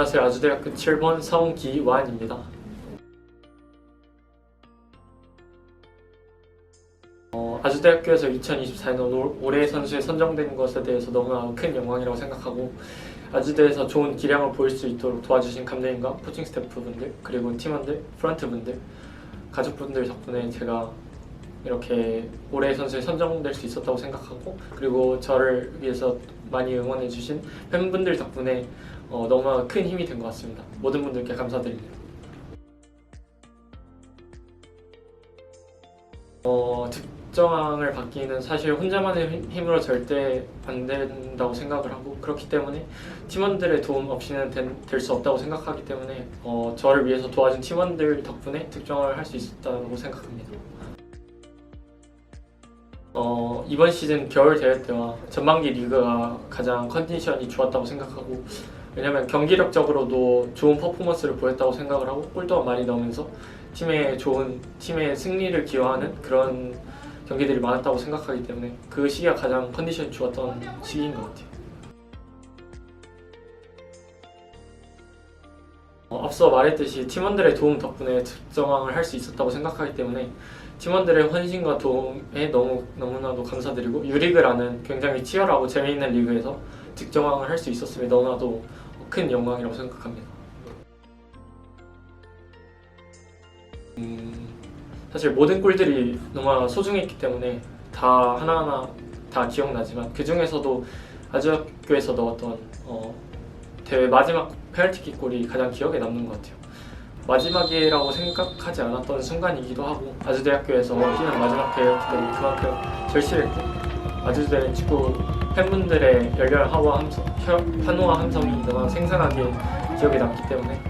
안녕하세요. 아주대학교 7번 성기완입니다. 어, 아주대학교에서 2024년 올해의 선수에 선정된 것에 대해서 너무나 큰 영광이라고 생각하고 아주대에서 좋은 기량을 보일 수 있도록 도와주신 감독님과 코칭 스태프분들 그리고 팀원들, 프런트분들, 가족분들 덕분에 제가 이렇게 올해의 선수에 선정될 수 있었다고 생각하고 그리고 저를 위해서 많이 응원해주신 팬분들 덕분에 어, 너무나 큰 힘이 된 것 같습니다. 모든 분들께 감사드립니다. 어, 득점왕을 받기는 사실 혼자만의 힘- 힘으로 절대 안 된다고 생각을 하고 그렇기 때문에 팀원들의 도움 없이는 될 수 없다고 생각하기 때문에 어, 저를 위해서 도와준 팀원들 덕분에 득점을 할 수 있었다고 생각합니다. 어, 이번 시즌 겨울 대회 때와 전반기 리그가 가장 컨디션이 좋았다고 생각하고 왜냐면 경기력적으로도 좋은 퍼포먼스를 보였다고 생각을 하고 골도 많이 넣으면서 팀의 좋은 팀의 승리를 기여하는 그런 경기들이 많았다고 생각하기 때문에 그 시기가 가장 컨디션이 좋았던 시기인 것 같아요. 어, 앞서 말했듯이 팀원들의 도움 덕분에 득점왕을 할 수 있었다고 생각하기 때문에 팀원들의 헌신과 도움에 너무 너무나도 감사드리고 유리그라는 굉장히 치열하고 재미있는 리그에서 득점왕을 할 수 있었음에 너무나도 큰 영광이라고 생각합니다. 음, 사실 모든 골들이 너무나 소중했기 때문에 다 하나하나 다 기억나지만 그 중에서도 아주학교에서 넣었던 어, 대회 마지막 페널티킥 골이 가장 기억에 남는 것 같아요. 마지막이라고 생각하지 않았던 순간이기도 하고 아주대학교에서 뛰는 마지막 대회였기 때문에 그만큼 절실했고 아주대 축구 팬분들의 열렬한 하와 함성, 혀- 환호와 함성이 너무 생생하게 기억에 남기 때문에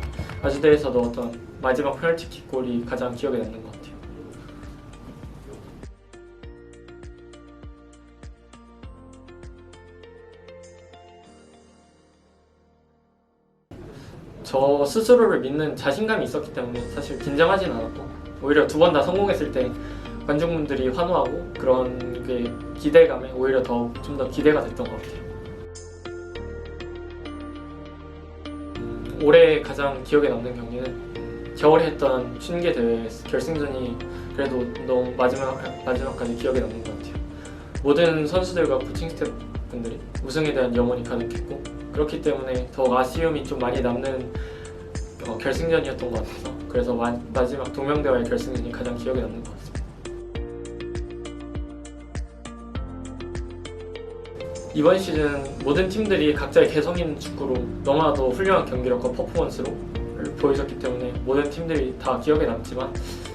아주대에서 넣었던 마지막 페널티킥 골이 가장 기억에 남는 것 저 스스로를 믿는 자신감이 있었기 때문에 사실 긴장하진 않았고 오히려 두 번 다 성공했을 때 관중분들이 환호하고 그런 게 기대감에 오히려 더 좀 더 기대가 됐던 것 같아요. 음, 올해 가장 기억에 남는 경기는 겨울에 했던 춘계 대회 결승전이 그래도 너무 마지막 마지막까지 기억에 남는 것 같아요. 모든 선수들과 코칭 스태프분들이 우승에 대한 영혼이 가득했고 그렇기 때문에 더욱 아쉬움이 좀 많이 남는 어, 결승전이었던 것 같아서 그래서 마, 마지막 동명대와의 결승전이 가장 기억에 남는 것 같습니다. 이번 시즌 모든 팀들이 각자의 개성 있는 축구로 너무나도 훌륭한 경기력과 퍼포먼스로 보여줬기 때문에 모든 팀들이 다 기억에 남지만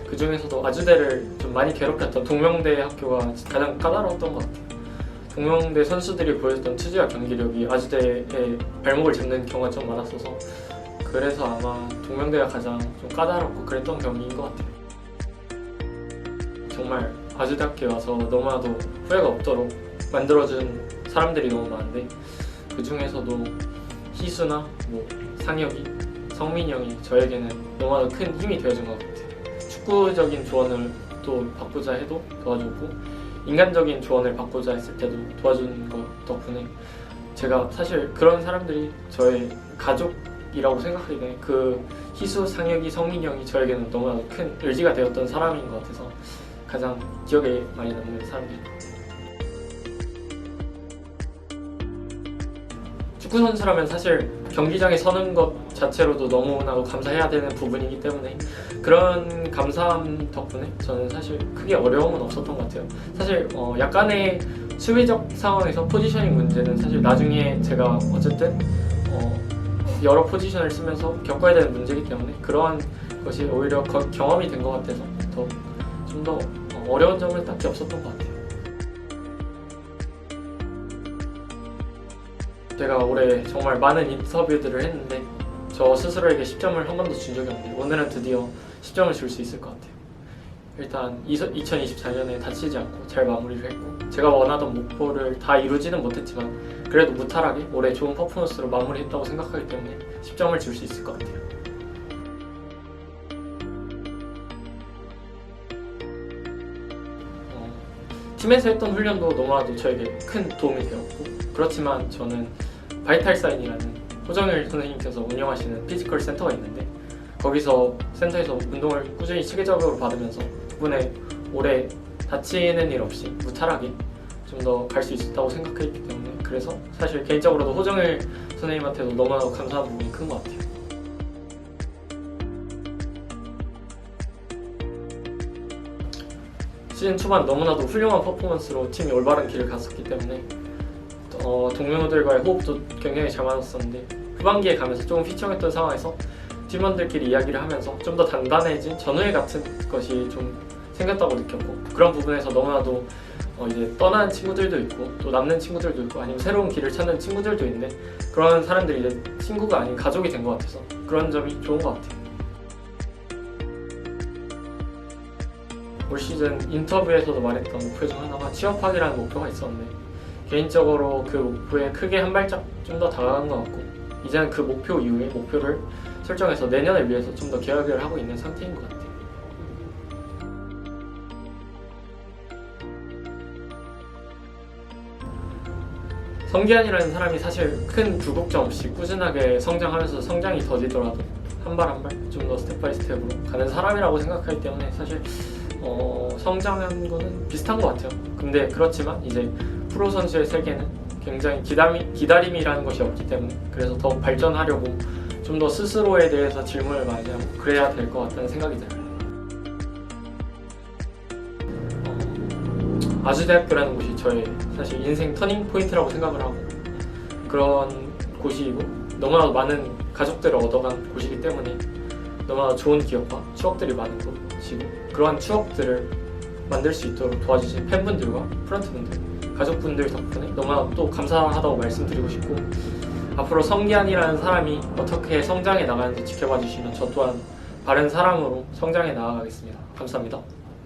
그 중에서도 아주대를 좀 많이 괴롭혔던 동명대 학교가 가장 까다로웠던 것 같아요. 동명대 선수들이 보여줬던 투지와 경기력이 아주대의 발목을 잡는 경우가 좀 많았어서 그래서 아마 동명대가 가장 좀 까다롭고 그랬던 경기인 것 같아요. 정말 아주대학교에 와서 너무나도 후회가 없도록 만들어준 사람들이 너무 많은데 그 중에서도 희수나 뭐 상혁이, 성민이 형이 저에게는 너무나도 큰 힘이 되어준 것 같아요. 축구적인 조언을 또 받고자 해도 도와줬고 인간적인 조언을 받고자 했을 때도 도와준 것 덕분에 제가 사실 그런 사람들이 저의 가족이라고 생각하기 때문에 그 희수, 상혁이, 성민이 형이 저에게는 너무나도 큰 의지가 되었던 사람인 것 같아서 가장 기억에 많이 남는 사람들입니다. 축구 선수라면 사실 경기장에 서는 것 자체로도 너무나도 감사해야 되는 부분이기 때문에 그런 감사함 덕분에 저는 사실 크게 어려움은 없었던 것 같아요. 사실 어 약간의 수비적 상황에서 포지셔닝 문제는 사실 나중에 제가 어쨌든 어 여러 포지션을 쓰면서 겪어야 되는 문제이기 때문에 그러한 것이 오히려 거- 경험이 된 것 같아서 더좀더 어려운 점은 딱히 없었던 것 같아요. 제가 올해 정말 많은 인터뷰들을 했는데 저 스스로에게 10점을 한 번도 준 적이 없는데 오늘은 드디어 10점을 줄 수 있을 것 같아요. 일단 2024년에 다치지 않고 잘 마무리를 했고 제가 원하던 목표를 다 이루지는 못했지만 그래도 무탈하게 올해 좋은 퍼포먼스로 마무리했다고 생각하기 때문에 10점을 줄 수 있을 것 같아요. 팀에서 했던 훈련도 너무나도 저에게 큰 도움이 되었고 그렇지만 저는 바이탈 사인이라는 호정일 선생님께서 운영하시는 피지컬 센터가 있는데 거기서 센터에서 운동을 꾸준히 체계적으로 받으면서 덕분에 올해 다치는 일 없이 무탈하게 좀 더 갈 수 있었다고 생각했기 때문에 그래서 사실 개인적으로도 호정일 선생님한테도 너무나 감사한 부분이 큰 것 같아요. 시즌 초반 너무나도 훌륭한 퍼포먼스로 팀이 올바른 길을 갔었기 때문에 어, 동료들과의 호흡도 굉장히 잘 맞았었는데 후반기에 가면서 조금 휘청했던 상황에서 팀원들끼리 이야기를 하면서 좀 더 단단해진 전후회 같은 것이 좀 생겼다고 느꼈고 그런 부분에서 너무나도 어, 이제 떠나는 친구들도 있고 또 남는 친구들도 있고 아니면 새로운 길을 찾는 친구들도 있는데 그런 사람들이 이제 친구가 아닌 가족이 된 것 같아서 그런 점이 좋은 것 같아요. 올 시즌 인터뷰에서도 말했던 목표 중 하나가 취업하기라는 목표가 있었는데 개인적으로 그 목표에 크게 한 발짝 좀 더 다가간 것 같고 이제는 그 목표 이후에 목표를 설정해서 내년을 위해서 좀 더 계획을 하고 있는 상태인 것 같아요. 성기한이라는 사람이 사실 큰 굴곡점 없이 꾸준하게 성장하면서 성장이 더디더라도 한 발 한 발 좀 더 스텝 바이 스텝으로 가는 사람이라고 생각하기 때문에 사실 어, 성장한 거는 비슷한 것 같아요. 근데 그렇지만 이제 프로 선수의 세계는 굉장히 기다리, 기다림이라는 것이 없기 때문에 그래서 더 발전하려고 좀 더 스스로에 대해서 질문을 많이 하고 그래야 될 것 같다는 생각이 들어요. 어, 아주대학교라는 곳이 저의 사실 인생 터닝 포인트라고 생각을 하고 그런 곳이고 너무나 많은 가족들을 얻어간 곳이기 때문에 너무나 좋은 기억과 추억들이 많은 곳이고 그러한 추억들을 만들 수 있도록 도와주신 팬분들과 프런트분들, 가족분들 덕분에 너무나 또 감사하다고 말씀드리고 싶고 앞으로 성기한이라는 사람이 어떻게 성장해 나가는지 지켜봐 주시면 저 또한 바른 사람으로 성장해 나아가겠습니다. 감사합니다.